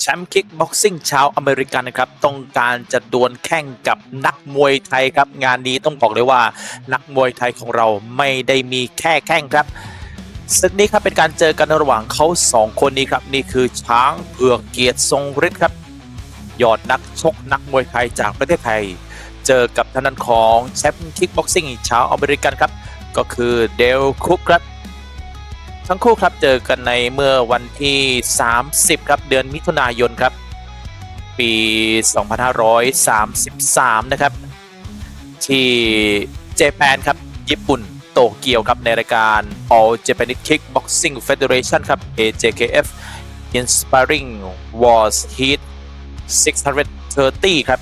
แชมป์คิกบ็อกซิ่งชาวอเมริกันนะครับ ต้องการจะดวลแข่งกับนักมวยไทยครับ งานนี้ต้องบอกเลยว่า นักมวยไทยของเราไม่ได้มีแค่แข่งครับศึกนี้ครับเป็นการเจอกันระหว่างเขาสองคนนี้ครับ นี่คือช้างเผือกเกียรติทรงฤทธิ์ครับ ยอดนักชกนักมวยไทยจากประเทศไทย เจอกับทางด้นของแชมป์คิกบ็อกซิ่งชาวอเมริกันครับ ก็คือเดลคุกครับ ทั้งคู่ครับเจอกันในเมื่อวันที่ 30 ครับเดือนมิถุนายนครับ ปี 2533 นะครับ ที่เจแปนครับ ญี่ปุ่นโตเกียวครับในรายการ All Japanese Kickboxing Federation ครับ AJKF Inspiring Wars Heat 630 ครับ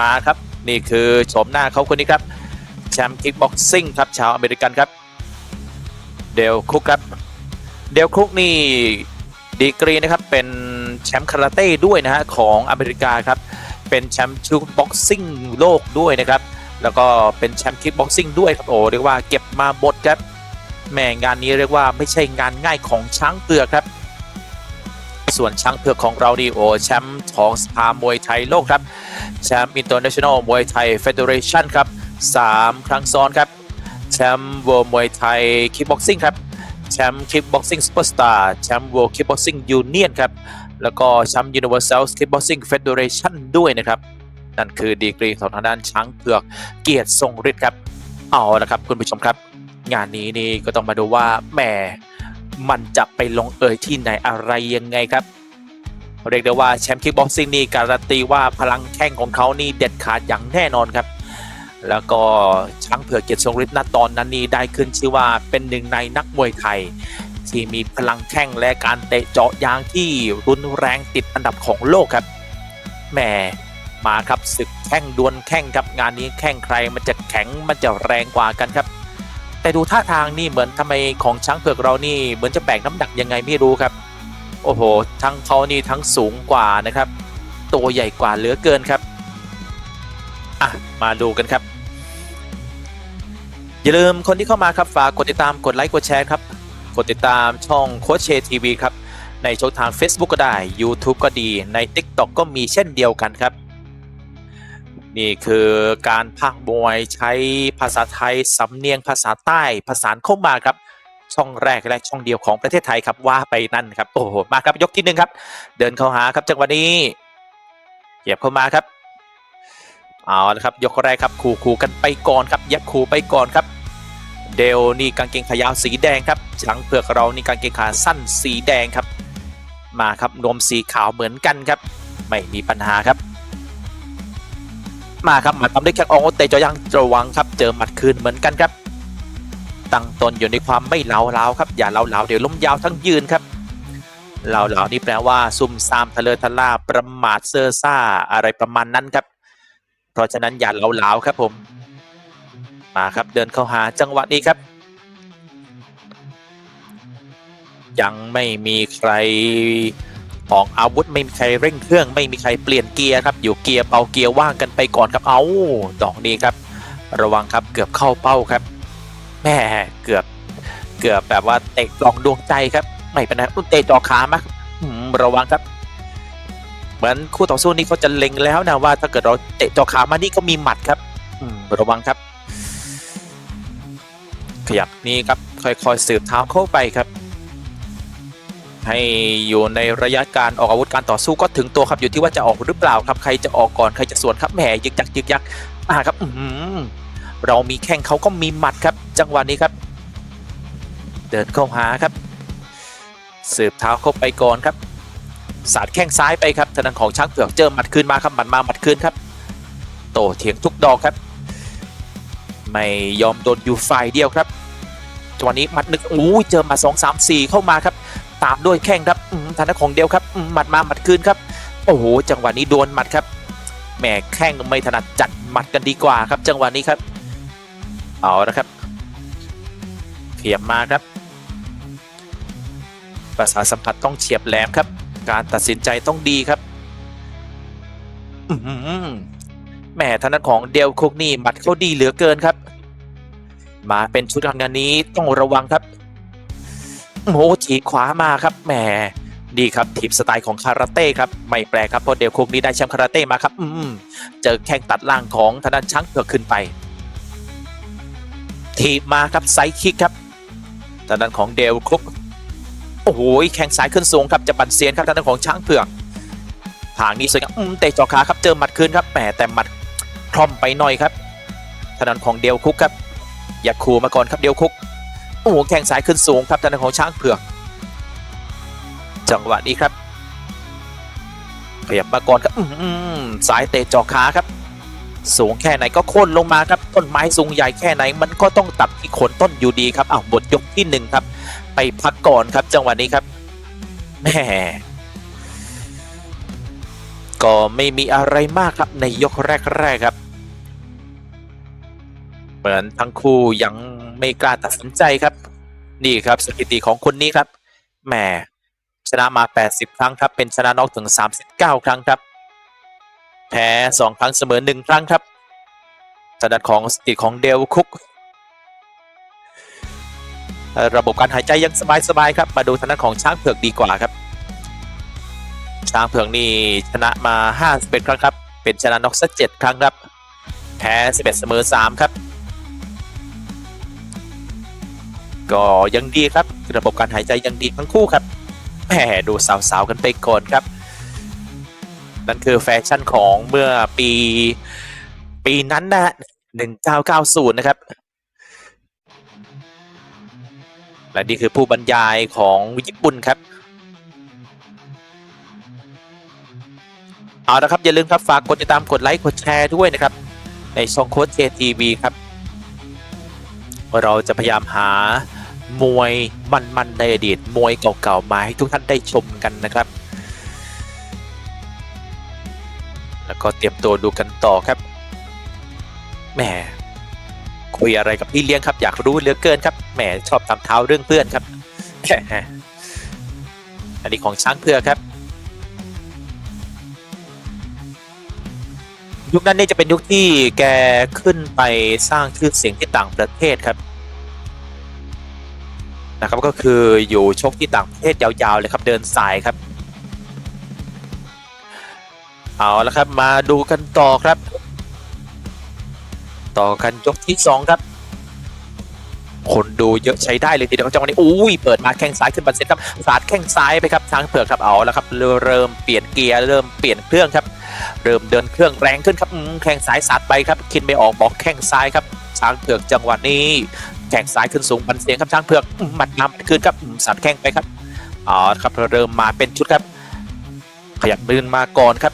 มาครับ นี่คือโฉมหน้าเขาคนนี้ครับแชมป์คิกบ็อกซิ่งครับ ชาวอเมริกันครับ เดลคุกครับ เดลครุกนี่ดีกรีนะครับเป็นแชมป์คาราเต้ด้วยนะฮะของอเมริกาครับเป็นแชมป์ชูบ็อกซิ่งโลกด้วยนะครับแล้วก็เป็นแชมป์คิกบ็อกซิ่งด้วยครับโอ้เรียกว่าเก็บมาหมดครับแม่งานนี้เรียกว่าไม่ใช่งานง่ายของช้างเผือกครับ ส่วนช้างเผือกของเราดีโอแชมป์ของสภามวยไทยโลกครับแชมป์ International มวยไทย Federation ครับ3 ครั้งซ้อนครับแชมป์ World มวยไทยคิกบ็อกซิ่งครับ แชมป์คิกบ็อกซิ่งซูเปอร์สตาร์แชมป์ World Kickboxing Union ครับ แล้วก็แชมป์ Universal Kickboxing Federation ด้วยนะครับ นั่นคือดีกรีของทางด้านช้างเผือกเกียรติทรงฤทธิ์ครับ เอาละครับ คุณผู้ชมครับ งานนี้นี่ก็ต้องมาดูว่าแหมมันจะไปลงเอยที่ไหนอะไรยังไงครับ เรียกได้ว่าแชมป์คิกบ็อกซิ่งนี่การันตีว่าพลังแข้งของเขานี่เด็ดขาดอย่างแน่นอนครับ แล้วก็ช้างเผือกเกียรติทรงฤทธิ์ณตอนนั้นนี่ได้ขึ้นชื่อว่าเป็นหนึ่งในนักมวยไทย ที่มีพลังแข้งและการเตะเจาะยางที่รุนแรงติดอันดับของโลกครับแหมมาครับศึกแข้งดวลแข้งครับงานนี้แข้งใครมันจะแข็งมันจะแรงกว่ากันครับ แต่ดูท่าทางนี่เหมือนทำไมของช้างเผือกเรานี่เหมือนจะแบกน้ำหนักยังไงไม่รู้ครับ โอ้โห ทั้งเขานี่ทั้งสูงกว่านะครับ ตัวใหญ่กว่าเหลือเกินครับอะมาดูกันครับ อย่าลืมคนที่เข้ามาครับฝากกดติดตามกดไลค์กดแชร์ครับ กดติดตามช่องโคชเชทีวีครับ ในช่องทาง Facebook ก็ได้ YouTube ก็ดีใน TikTok ก็มีเช่นเดียวกันครับ นี่คือการพากย์มวยใช้ภาษาไทย สำเนียงภาษาใต้ผสาเข้ามาครับ ช่องแรกและช่องเดียวของประเทศไทยครับว่าไปนั่นครับโอ้โหมาครับยกที่หนึ่งครับ เดินเข้าหาครับจังหวะนี้เหยียบเข้ามาครับเอาละครับยกแรกครับขู่ขู่กันไปก่อนครับย็บขู่ไปก่อนครับ เดลนี่กางเกงขายาวสีแดงครับช้างเผือกเรานี่กางเกงขาสั้นสีแดงครับ มาครับนวมสีขาวเหมือนกันครับ ไม่มีปัญหาครับ มาครับหมัดทำได้แค่องเตะจอยังระวังครับ เจอหมัดคืนเหมือนกันครับ ตั้งตนอยู่ในความไม่เลาเล้าครับอย่าเลาเล้าเดี๋ยวล้มยาวทั้งยืนครับเลาเล้านี่แปลว่าซุ่มซ่ามทะเลทะล่าประมาทเซอร์ซ่าอะไรประมาณนั้นครับ เพราะฉะนั้นอย่าเลาเล้าครับผม มาครับเดินเข้าหาจังหวะนี้ครับ ยังไม่มีใครออกอาวุธไม่มีใครเร่งเครื่อง ไม่มีใครเปลี่ยนเกียร์ครับ อยู่เกียร์เป่าเกียร์ว่างกันไปก่อนครับเอาดอกนี้ครับ ระวังครับเกือบเข้าเป้าครับแม่เกือบเกือบแบบว่าเตะกลองดวงใจครับ ไม่เป็นไรครับเตะจอขามาอืมระวังครับ เหมือนคู่ต่อสู้นี่เขาจะเล็งแล้วนะว่าถ้าเกิดเราเตะจอขามานี่ก็มีหมัดครับระวังครับ ขยับนี่ครับค่อยๆสืบเท้าเข้าไปครับ ให้อยู่ในระยะการออกอาวุธการต่อสู้ก็ถึงตัวครับอยู่ที่ว่าจะออกหรือเปล่าครับใครจะออกก่อนใครจะสวนครับแหมยึกยักยึกยักอ่าครับอืออเรามีแข้งเขาก็มีหมัดครับ จังหวะนี้ครับ เดินเข้าหาครับ สืบเท้าเข้าไปก่อนครับ สาดแข้งซ้ายไปครับทางด้านของช้างเผือกเจอหมัดคืนมาครับหมัดมาหมัดคืนครับ โตเถียงทุกดอกครับ ไม่ยอมโดนอยู่ฝ่ายเดียวครับจังหวะนี้หมัดหนึ่งอู้เจอหมาสองสามสี่เข้ามาครับ ตามด้วยแข้งครับอืมทางด้านของเดียวครับหมัดมาหมัดคืนครับ โอ้โหจังหวะนี้โดนหมัดครับแหมแข้งไม่ถนัดจัดหมัดกันดีกว่าครับ จังหวะนี้ครับ เอาละครับเขียบมาครับภาษาสัมผัสต้องเฉียบแหลมครับ การตัดสินใจต้องดีครับ อื แหมทางด้านของเดลคุกนี่หมัดเขาดีเหลือเกินครับ มาเป็นชุดงานนี้ต้องระวังครับโอ้โหฉีขวามาครับแหมดีครับทีมสไตล์ของคาราเต้ครับไม่แปลกครับเพราะเดลคุกนี้ได้แชมป์คาราเต้มาครับ อืมเจอแข้งตัดล่างของธนันช้างเผือกขึ้นไป ทีบมาครับไซคิกครับทางด้านของเดลคุกโอ้โหแข้งซ้ายขึ้นสูงครับจะบันเซียนครับทางด้านของช้างเผือกทางนี้สวยงามเตะจอขาครับเจอหมัดคืนครับแหมแต่หมัด พร้อมไปหน่อยครับทางด้านของเดลคุกครับอย่าขู่มาก่อนครับเดลคุกโอ้โหแข้งซ้ายขึ้นสูงครับทางด้านของช้างเผือก จังหวะนี้ครับขยับมาก่อนครับสายเตะจอขาครับ สูงแค่ไหนก็โค่นลงมาครับ ต้นไม้สูงใหญ่แค่ไหน มันก็ต้องตัดที่โคนต้นอยู่ดีครับอ้าวหมดยกที่หนึ่งครับ ไปพักก่อนครับจังหวะนี้ครับแหมก็ไม่มีอะไรมากครับในยกแรกๆครับ เหมือนทั้งคู่ยังไม่กล้าตัดสินใจครับ นี่ครับสถิติของคนนี้ครับแหมชนะมา 80 ครั้งครับ เป็นชนะน็อกถึง 39 ครั้งครับ แพ้ 2 ครั้งเสมอ 1 ครั้งครับทางด้านของสถิติของเดลคุก ระบบการหายใจยังสบายๆครับ มาดูทางด้านของช้างเผือกดีกว่าครับ ช้างเผือกนี่ชนะมา 51 ครั้งครับ เป็นชนะน็อกสัก7ครั้งครับ แพ้ 11 เสมอ 3 ครับ ก็ยังดีครับ ระบบการหายใจยังดีทั้งคู่ครับแหมดูสาวๆกันไปก่อนครับ นั่นคือแฟชั่นของเมื่อปีปีนั้นนะฮะ1990 นะครับ และนี่คือผู้บรรยายของญี่ปุ่นครับเอาละครับ อย่าลืมครับ ฝากกดติดตามกดไลค์กดแชร์ด้วยนะครับ ในช่องโค้ด JTV ครับ เราจะพยายามหา มวยมันๆในอดีตมวยเก่าๆมาให้ทุกท่านได้ชมกันนะครับ แล้วก็เตรียมตัวดูกันต่อครับแหมคุยอะไรกับพี่เลี้ยงครับ อยากรู้เหลือเกินครับแหมชอบตามเท้าเรื่องเพื่อนครับอันนี้ของช้างเพื่อกครับยุคนั้นนี่จะเป็นยุคที่แกขึ้นไปสร้างชื่อเสียงที่ต่างประเทศครับ นะครับก็คืออยู่ชกที่ต่างประเทศยาวๆเลยครับเดินสายครับ เอาละครับมาดูกันต่อครับ ต่อกันยกที่สองครับ คนดูเยอะใช้ได้เลยทีเดียวจังหวะนี้อุ้ยเปิดมาแข้งซ้ายขึ้นบันเซ็ตครับสาดแข้งซ้ายไปครับช้างเผือกครับเอาแล้วครับเริ่มเปลี่ยนเกียร์เริ่มเปลี่ยนเครื่องครับ เริ่มเดินเครื่องแรงขึ้นครับแข้งซ้ายสาดไปครับคิดไม่ออกบอกแข้งซ้ายครับช้างเผือกจังหวะนี้ แข้งซ้ายขึ้นสูงบันเสียงครับช้างเผือกมหมัดนำขึ้นครับสาดแข้งไปครับอ๋อครับเริ่มมาเป็นชุดครับ ขยับมือมาก่อนครับ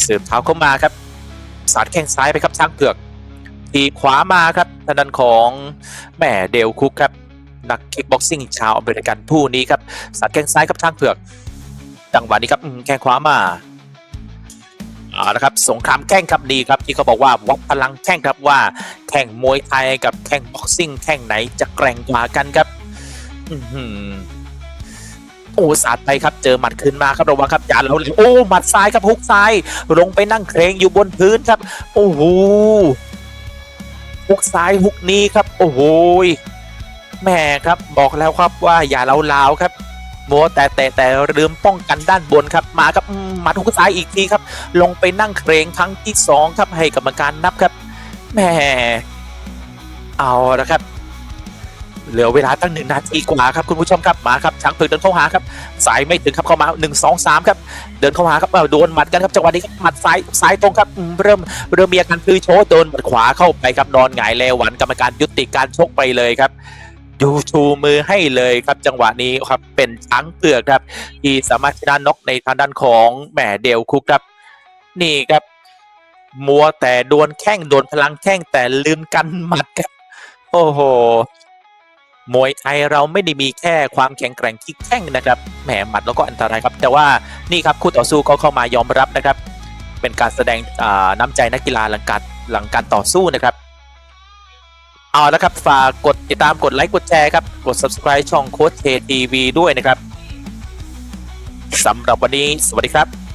เสืบเท้าเข้ามาครับสาดแข้งซ้ายไปครับช้างเผือกทีขวามาครับทางด้านของแหม่เดลคุกครับนักคิกบ็อกซิ่งชาวอเมริกันผู้นี้ครับสาดแข้งซ้ายครับช้างเผือกจังหวะนี้ครับแข้งขวามา เอาละครับสงครามแข้งครับดีครับที่เขาบอกว่าวัดพลังแข้งครับว่าแข่งมวยไทยกับแข่งบ็อกซิ่งแข่งไหนจะแกร่งกว่ากันครับอื้อหือโอ้สาดไปครับเจอหมัดขึ้นมาครับระวังครับอย่าเราเลยโอ้หมัดซ้ายครับฮุกซ้ายลงไปนั่งเครงอยู่บนพื้นครับ โอ้โหฮุกซ้ายฮุกนี้ครับ โอ้โหแม่ครับบอกแล้วครับว่าอย่าเล้าลาวครับ โมวแต่แต่แต่ลืมป้องกันด้านบนครับ มาครับหมัดฮุกซ้ายอีกทีครับ ลงไปนั่งเครงครั้งที่สองครับให้กรรมการนับครับแหม่เอาละครับ เหลือเวลาตั้งหนึ่งนาทีกว่าครับคุณผู้ชมครับมาครับช้างเผือกเดินเข้าหาครับ สายไม่ถึงครับเข้ามาหนึ่งสองสามครับเดินเข้าหาครับเอาโดนหมัดกันครับจังหวะนี้ครับหมัดซ้ายซ้ายตรงครับเริ่มเริ่มมีอาการคือโชว์โดนหมัดขวาเข้าไปครับนอนหงายเลวหวันกรรมการยุติการชกไปเลยครับ ดูชูมือให้เลยครับจังหวะนี้ครับเป็นช้างเผือกครับ ที่สามารถชนะน็อกในทางด้านของแหมเดลคุกครับ นี่ครับ มัวแต่โดนแข้งโดนพลังแข้งแต่ลืมกันหมัดครับโอ้โหมวยไทยเราไม่ได้มีแค่ความแข็งแกร่งที่แข้งนะครับแหมหมัดแล้วก็อันตรายครับ แต่ว่านี่ครับคู่ต่อสู้ก็เข้ามายอมรับนะครับ เป็นการแสดงน้ำใจนักกีฬาหลังการหลังการต่อสู้นะครับ เอาละครับฝากกดติดตามกดไลค์กดแชร์ครับ กด subscribe ช่องโค้ชเททีวีด้วยนะครับสำหรับวันนี้สวัสดีครับ